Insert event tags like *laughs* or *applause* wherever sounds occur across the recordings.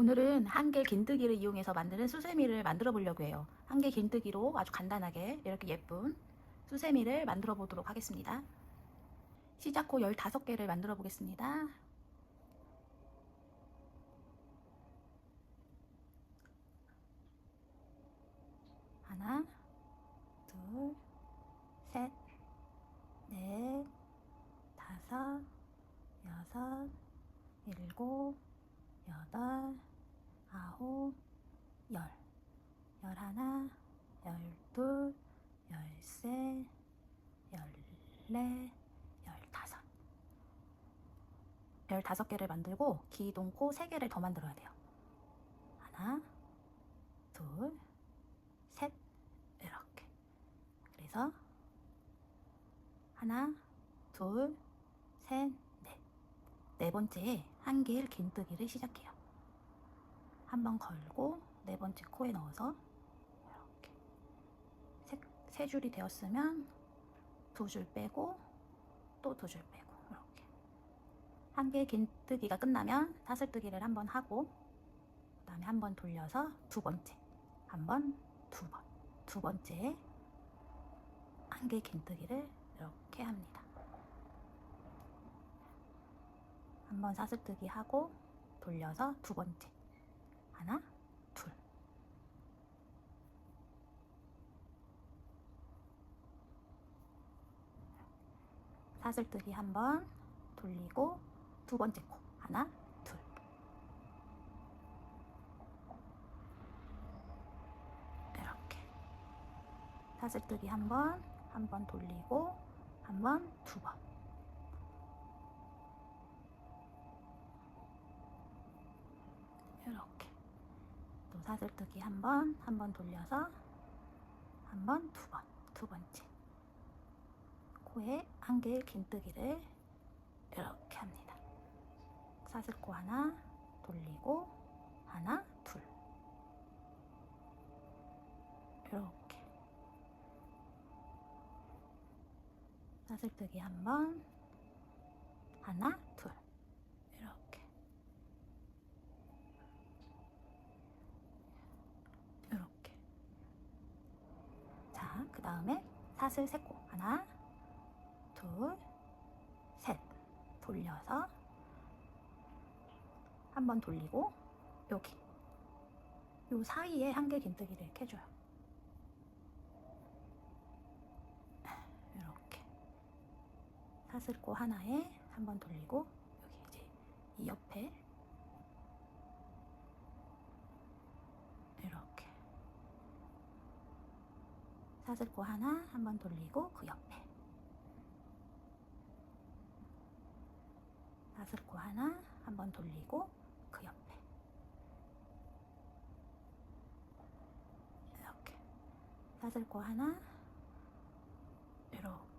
오늘은 한개 긴뜨기를 이용해서 만드는 수세미를 만들어 보려고 해요. 한 개 긴뜨기로 아주 간단하게 이렇게 예쁜 수세미를 만들어 보도록 하겠습니다. 시작 후 15개를 만들어 보겠습니다. 하나, 둘, 셋, 넷, 다섯, 여섯, 일곱, 여덟, 아홉, 열, 열하나, 열둘, 열세, 열네, 열다섯. 열다섯 개를 만들고 기둥코 세 개를 더 만들어야 돼요. 하나, 둘, 셋, 이렇게. 그래서 하나, 둘, 셋, 넷. 네 번째에 한길 긴뜨기를 시작해요. 한 번 걸고 네 번째 코에 넣어서 이렇게 세, 세 줄이 되었으면 두 줄 빼고 또 두 줄 빼고 이렇게 한길 긴뜨기가 끝나면 사슬뜨기를 한 번 하고 그 다음에 한 번 돌려서 두 번째 한 번 두 번 두 번째 한길 긴뜨기를 이렇게 합니다. 한 번 사슬뜨기 하고 돌려서 두 번째 하나 둘. 사슬뜨기 한 번 돌리고 두 번째 코 하나 둘. 이렇게. 사슬뜨기 한 번 한 번 돌리고 한 번 두 번 사슬뜨기 한 번, 한 번 돌려서 한 번, 두 번, 두 번째. 코에 한길 긴뜨기를 이렇게 합니다. 사슬코 하나 돌리고 하나, 둘. 이렇게. 사슬뜨기 한 번, 하나, 둘 이렇게 이렇게. 자, 그 다음에 사슬 세코 하나, 둘, 셋. 돌려서 한 번 돌리고 여기. 요 사이에 한 개 긴뜨기를 이렇게 해줘요. 이렇게. 사슬코 하나에 한 번 돌리고 여기 이제 이 옆에 이렇게 사슬코 하나 한번 돌리고 그 옆에. 사슬코 하나 한번 돌리고 그 옆에. 이렇게. 사슬코 하나 이렇게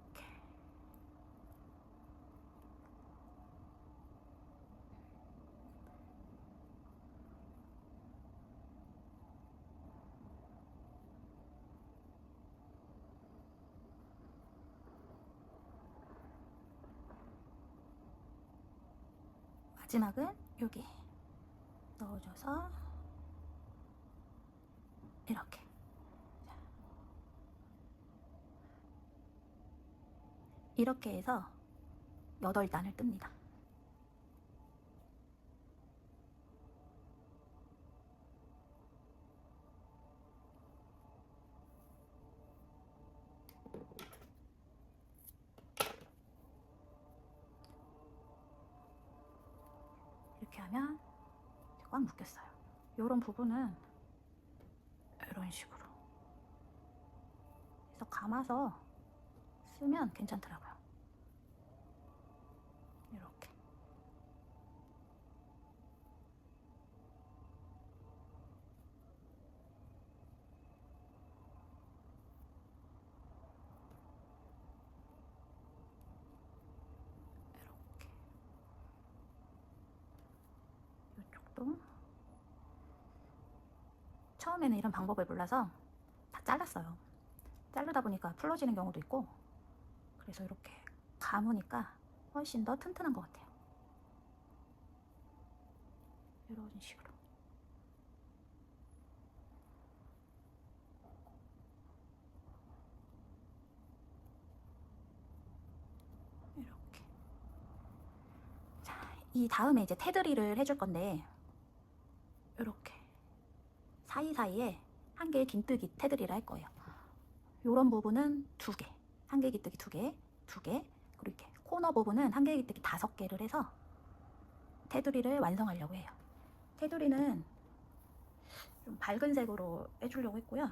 마지막은 여기 넣어줘서 이렇게 자. 이렇게 해서 8단을 뜹니다. 이렇게 하면 이제 꽉 묶였어요. 이런 부분은 이런 식으로 그래서 감아서 쓰면 괜찮더라고요. 이렇게 이렇게 이쪽도 처음에는 이런 방법을 몰라서 다 잘랐어요. 자르다 보니까 풀러지는 경우도 있고 그래서 이렇게 감으니까 훨씬 더 튼튼한 것 같아요. 이런 식으로. 이렇게. 자, 이 다음에 이제 테두리를 해줄 건데 이렇게. 사이사이에 한 개의 긴뜨기 테두리를 할 거예요. 요런 부분은 두 개, 한 개의 긴뜨기 두 개, 두 개, 그리고 이렇게 코너 부분은 한 개의 긴뜨기 다섯 개를 해서 테두리를 완성하려고 해요. 테두리는 좀 밝은 색으로 해주려고 했고요.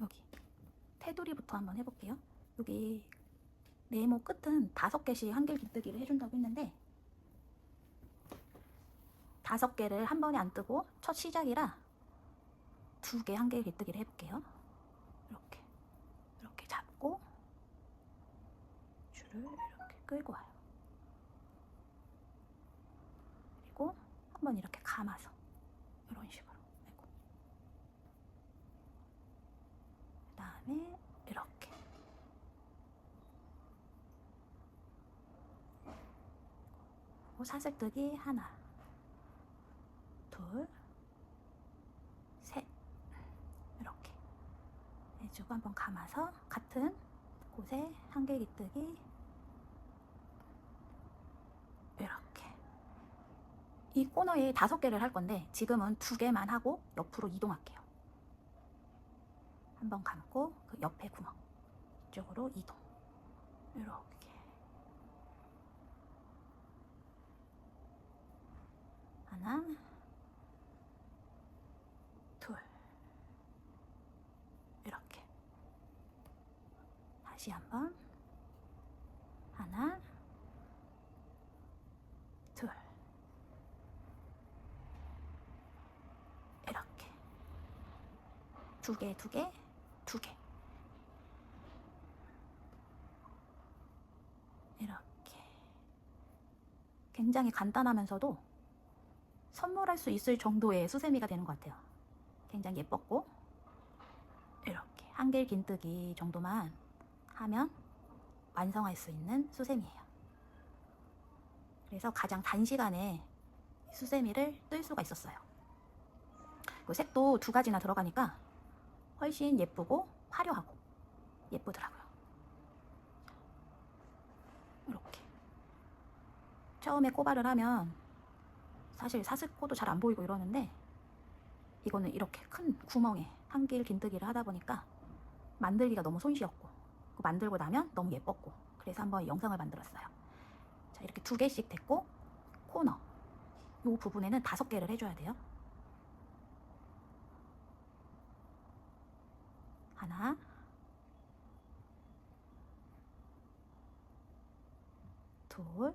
여기 테두리부터 한번 해볼게요. 여기 네모 끝은 다섯 개씩 한길 깃뜨기를 해준다고 했는데 다섯 개를 한 번에 안 뜨고 첫 시작이라 두 개 한길 깃뜨기를 해볼게요. 이렇게 이렇게 잡고 줄을 이렇게 끌고 와요. 그리고 한번 이렇게 감아서 이런 식으로 아이고. 그다음에 이렇게 그리고 사슬뜨기 하나. 둘셋. 이렇게. 해주고 한번 감아서 같은 곳에 한개 깃뜨기. 이렇게. 이 코너에 다섯 개를 할 건데 지금은 두 개만 하고 옆으로 이동할게요. 한번 감고 그 옆에 구멍. 이쪽으로 이동. 이렇게 하나 둘. 이렇게. 다시 한번. 하나 둘. 이렇게. 두 개, 두 개, 두 개. 이렇게. 굉장히 간단하면서도 선물할 수 있을 정도의 수세미가 되는 것 같아요. 굉장히 예뻤고, 이렇게. 한길 긴뜨기 정도만 하면 완성할 수 있는 수세미예요. 그래서 가장 단시간에 수세미를 뜰 수가 있었어요. 그 색도 두 가지나 들어가니까 훨씬 예쁘고 화려하고 예쁘더라고요. 이렇게 처음에 코발을 하면 사실 사슬코도 잘 안 보이고 이러는데 이거는 이렇게 큰 구멍에 한길 긴뜨기를 하다 보니까 만들기가 너무 손쉬웠고 그 만들고 나면 너무 예뻤고 그래서 한번 영상을 만들었어요. 자 이렇게 두 개씩 됐고 코너 이 부분에는 다섯 개를 해줘야 돼요. 하나, 둘,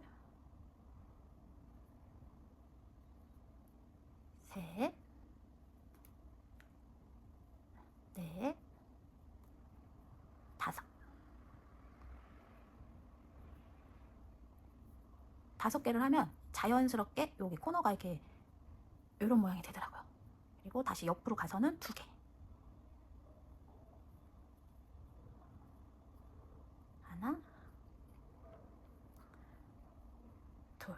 셋, 넷, 다섯. 다섯 개를 하면 자연스럽게 여기 코너가 이렇게 이런 모양이 되더라고요. 그리고 다시 옆으로 가서는 두 개. 하나, 둘,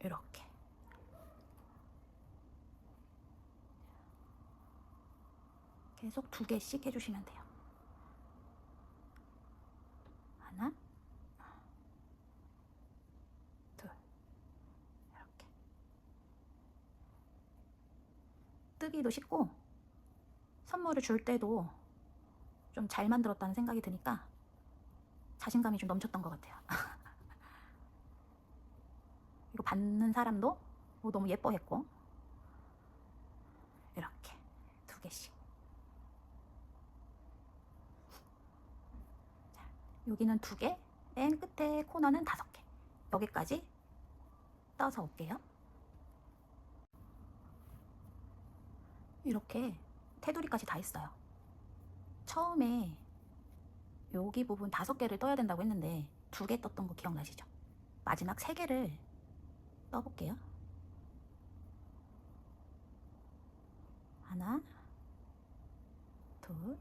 이렇게. 계속 두 개씩 해주시면 돼요. 하나, 둘, 이렇게. 뜨기도 쉽고, 선물을 줄 때도 좀 잘 만들었다는 생각이 드니까 자신감이 좀 넘쳤던 것 같아요. *laughs* 이거 받는 사람도 뭐 너무 예뻐했고 이렇게 두 개씩. 자, 여기는 두 개, 맨 끝에 코너는 다섯 개. 여기까지 떠서 올게요. 이렇게 테두리까지 다 했어요. 처음에 여기 부분 다섯 개를 떠야 된다고 했는데 두 개 떴던 거 기억나시죠? 마지막 세 개를 떠볼게요. 하나, 둘,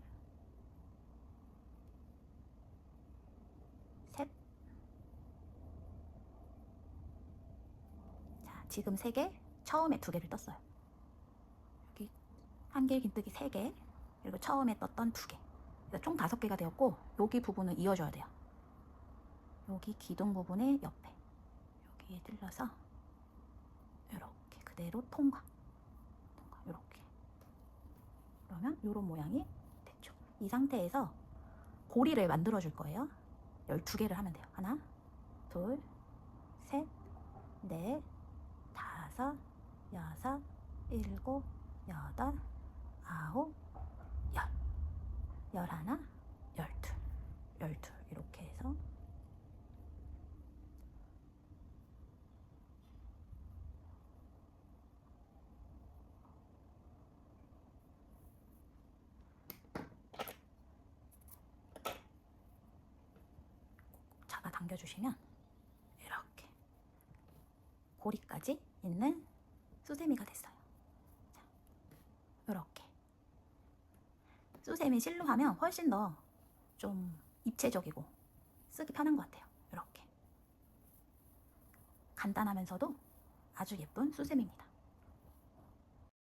셋. 자, 지금 세 개, 처음에 두 개를 떴어요. 여기 한길 긴뜨기 세 개, 그리고 처음에 떴던 두 개. 그러니까 총 다섯 개가 되었고 여기 부분은 이어줘야 돼요. 여기 기둥 부분의 옆에 여기에 찔러서 이렇게 그대로 통과. 통과 이렇게. 그러면 이런 모양이 됐죠. 이 상태에서 고리를 만들어 줄 거예요. 12개를 하면 돼요. 하나, 둘, 셋, 넷, 다섯, 여섯, 일곱, 여덟, 아홉, 열. 열하나, 열둘, 열둘 이렇게 해서. 잡아 당겨주시면 고리까지 있는 수세미가 됐어요. 자, 이렇게 수세미 실로 하면 훨씬 더 좀 입체적이고 쓰기 편한 것 같아요. 이렇게 간단하면서도 아주 예쁜 수세미입니다.